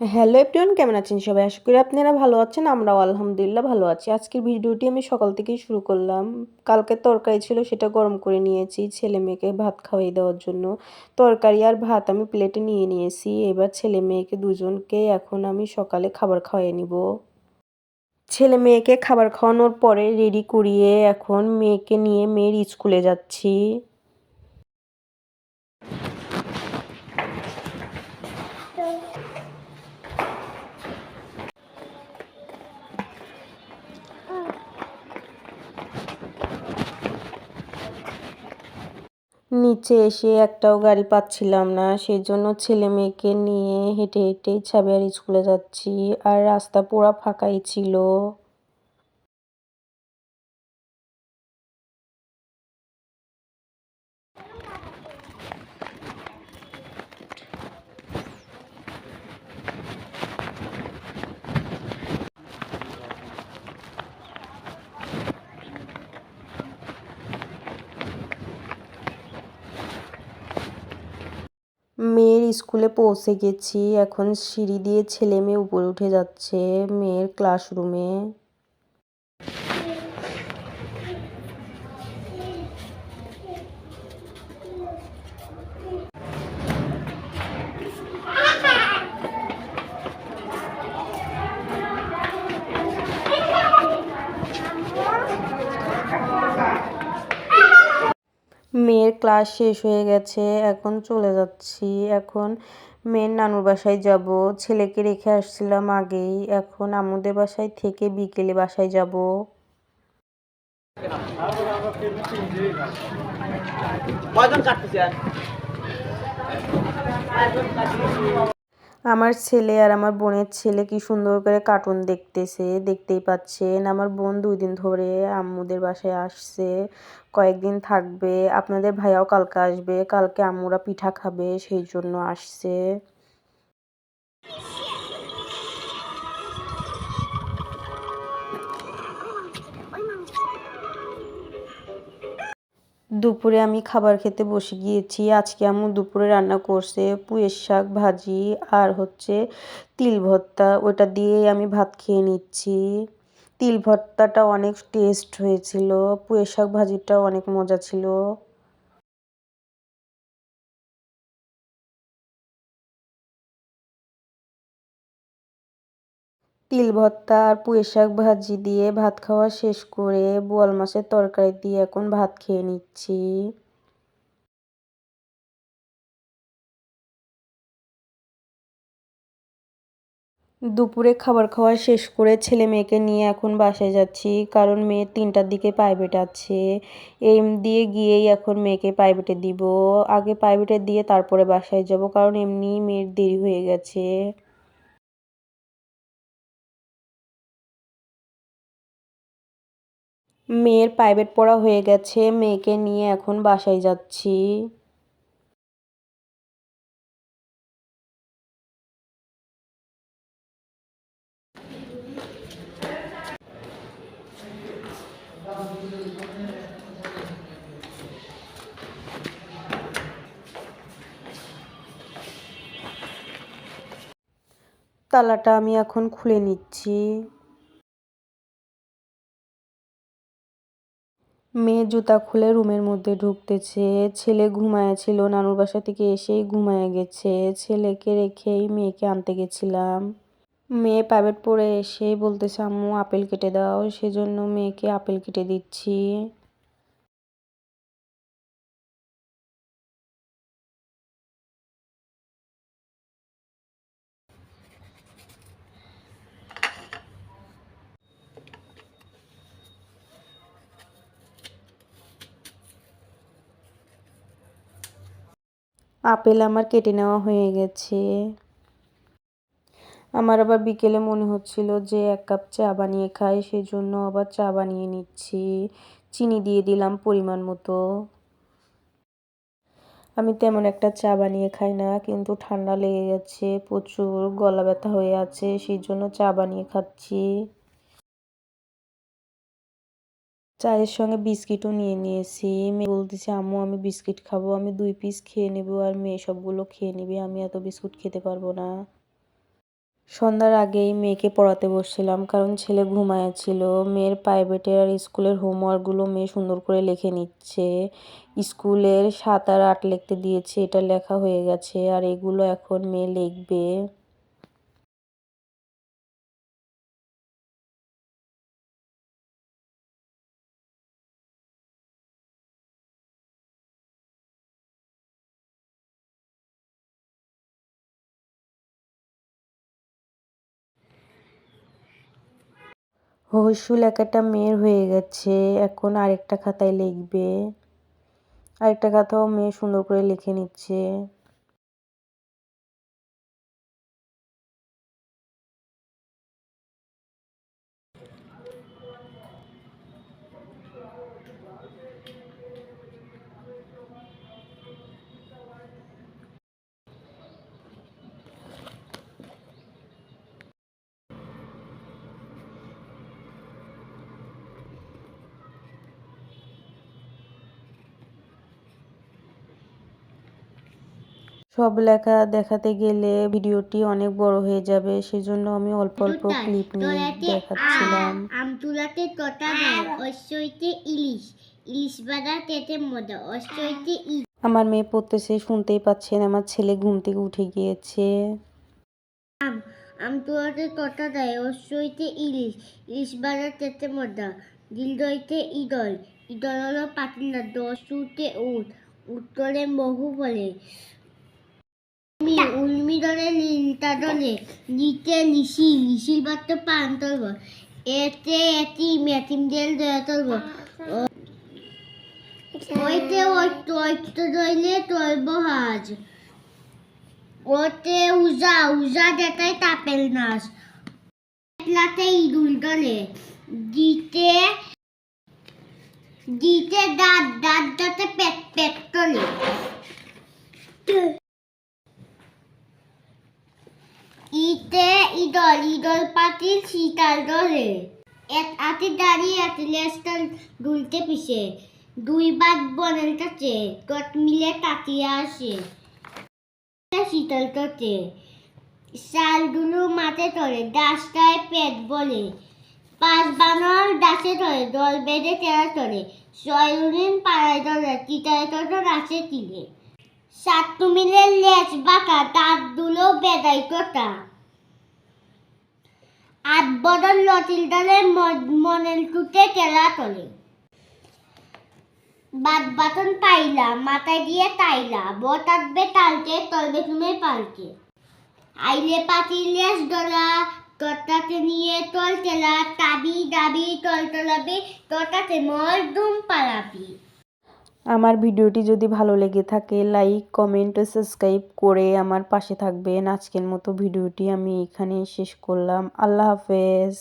Hello everyone, কেমন আছেন সবাই? আশা করি আপনারা ভালো আছেন, আমরাও আলহামদুলিল্লাহ ভালো আছি। আজকের ভিডিওটি আমি সকাল থেকেই শুরু করলাম। কালকে তরকারি ছিল, সেটা গরম করে নিয়েছি ছেলে মেয়েকে ভাত খাওয়াই দেওয়ার জন্য। তরকারি আর ভাত আমি প্লেটে নিয়ে নিয়েছি, এবার ছেলে মেয়েকে দুজনকে এখন আমি সকালে খাবার খাওয়াই নিব। ছেলে মেয়েকে খাবার খাওয়ানোর পরে রেডি করিয়ে এখন মেয়েকে নিয়ে মেয়ের স্কুলে যাচ্ছি। নিচে এসে একটাও গাড়ি পাচ্ছিলাম না। সেই জন্য ছেলে মেয়েকে নিয়ে হেঁটে হেঁটেই ছাবিয়ার স্কুলে যাচ্ছি। আর রাস্তা পুরা ফাঁকাই ছিল। মেয়ের স্কুলে পৌঁছে গেছি। এখন সিঁড়ি দিয়ে ছেলে মেয়ে উপরে উঠে যাচ্ছে মেয়ের ক্লাসরুমে মেয়ের ক্লাস শেষ হয়ে গেছে, এখন চলে যাচ্ছি। এখন মেয়ের নানুর বাসায় যাব। ছেলেকে রেখে আসছিলাম আগেই। এখন আমাদের বাসায় থেকে বিকেলে বাসায় যাব। আমার ছেলে আর আমার বোনের ছেলে কি সুন্দর করে কার্টুন দেখতেছে, দেখতেই পাচ্ছেন। আমার বোন দুই দিন ধরে আম্মুদের বাসায় আসছে, কয়েকদিন থাকবে। আপনাদের ভাইয়াও কালকে আসবে, কালকে আম্মুরা পিঠা খাবে, সেই জন্য আসছে। দুপুরে আমি খাবার খেতে বসে গিয়েছি। আজকে আমি দুপুরে রান্না করছে পুঁয়ের শাক ভাজি আর হচ্ছে তিল ভর্তা। ওটা দিয়ে আমি ভাত খেয়ে নিচ্ছি। তিল ভর্তাটা অনেক টেস্ট হয়েছিল। পুঁয়ের শাক ভাজিটা অনেক মজা ছিল। তিল ভর্তা আর পুঁই শাক ভাজি দিয়ে ভাত খাওয়া শেষ করে বোয়াল মাছের তরকারি দিয়ে এখন ভাত খেয়ে নিচ্ছি। দুপুরে খাবার খাওয়া শেষ করে ছেলে মেয়েকে নিয়ে এখন বাসায় যাচ্ছি, কারণ মেয়ে তিনটার দিকে প্রাইভেট আছে। এম দিয়ে গিয়েই এখন মেয়েকে প্রাইভেটে দিব। আগে প্রাইভেটে দিয়ে তারপরে বাসায় যাব, কারণ এমনি মেয়ের দেরি হয়ে গেছে। মেয়ের প্রাইভেট পড়া হয়ে গেছে, মেয়েকে নিয়ে এখন বাসায় যাচ্ছি। তালাটা আমি এখন খুলে নিচ্ছি। মেয়ে জুতা খুলে রুমের মধ্যে ঢুকতেছে। ছেলে ঘুমায়াছিল নানুর বাসা থেকে এসেই ঘুমায় গেছে। ছেলেকে রেখেই মেয়েকে আনতে গেছিলাম। মেয়ে প্রাইভেট পরে এসেই বলতেছে, আম্মু, আপেল কেটে দাও। সেজন্য মেয়েকে আপেল কেটে দিচ্ছি। আপেল আমার কেটে নেওয়া হয়ে গেছে। আমার আবার বিকেলে মনে হচ্ছিল যে এক কাপ চা বানিয়ে খাই সেই জন্য আবার চা বানিয়ে নিচ্ছি। চিনি দিয়ে দিলাম পরিমাণ মতো। আমি তেমন একটা চা বানিয়ে খাই না, কিন্তু ঠান্ডা লেগে গেছে, প্রচুর গলা ব্যথা হয়ে আছে, সেই জন্য চা বানিয়ে খাচ্ছি। চায়ের সঙ্গে বিস্কিটও নিয়ে নিয়েছি। মেয়ে বলতেছে, আম্মু, আমি বিস্কিট খাব, আমি দুই পিস খেয়ে নেব আর মেয়ে সবগুলো খেয়ে নেবে, আমি এত বিস্কুট খেতে পারব না। সন্ধ্যার আগেই মেয়েকে পড়াতে বসছিলাম, কারণ ছেলে ঘুমায়েছিল মেয়ের প্রাইভেটের আর স্কুলের হোমওয়ার্কগুলো মেয়ে সুন্দর করে লিখে নিচ্ছে। স্কুলের সাত আর আট লিখতে দিয়েছে, এটা লেখা হয়ে গেছে, আর এগুলো এখন মেয়ে লিখবে। হইসু লেখাটা মেয়ের হয়ে গেছে। এখন আরেকটা খাতায় লিখবে। আরেকটা খাতাও মেয়ে সুন্দর করে লিখে নিচ্ছে। সব লেখা দেখাতে গেলে ভিডিওটি অনেক বড় হয়ে যাবে সেজন্য আমি অল্প অল্প ক্লিপ নিয়ে দেখাচ্ছিলাম। আম তুলাতে তোতা দেয় অশ্বইতে ইলিশ ইলিশ বাদা তেতে মজা অশ্বইতে আমার মেয়ে পড়তেছে শুনতেই পাচ্ছেন আমার ছেলে ঘুম থেকে উঠে গিয়েছে। আম আম তুলাতে তোতা দেয় অশ্বইতে ইলিশ ইলিশ বাদা তেতে মজা দিল দইতে ইদল ইদল হলো পাতলা দশুতে উঠ উত্তরে বহু বলে। উর্মি দলে লীলতা দলে নিতে নিশি নিশিল বাত্ত পান তলব এতে এতি মেতিম দেল দয়া তলব ওইতে ওইতো ওইতো দইলে তলব হাজ। ওতে উজা উজা দেতাই তাপেল নাচ একলাতে ইদুল দলে দিতে দিতে দাঁত দাঁত দাঁতে পেট পেট তলে। ইতে ইদল ইদল পাতিল শীতাল দলে। এক আতি দাঁড়িয়ে আতি লেস্টাল দুলতে পিছে। দুই বাদ বনেল কাছে তত মিলে তাকিয়ে আসে শীতল ততে। শালগুলো মাঠে ধরে ডাসটায় পেট বলে। পাঁচ বানর ডাসে ধরে, দল বেঁধে তেরা ধরে। সয়ুরিন পাড়ায় ধরে, তিতায় তত রাসে তিলে। মিলে লেজ বাঁকা, দাঁত দুলো বেদাই তোটা আট বদল লতিল দলে মনেল টুটে কেলা তলে। বাদ বাতন পাইলা, মাথায় দিয়ে তাইলা বটাতবে তালকে তলবে তুমি পালকে। আইলে পাতিলেস ডলা তটাতে নিয়ে তল তেলা তাবি দাবি তল তলাবি তটাতে মল দুম পালাবি। আমার ভিডিওটি যদি ভালো লেগে থাকে লাইক কমেন্ট সাবস্ক্রাইব করে আমার পাশে থাকবেন। আজকের মতো ভিডিওটি আমি এখানেই শেষ করলাম। আল্লাহ হাফেজ।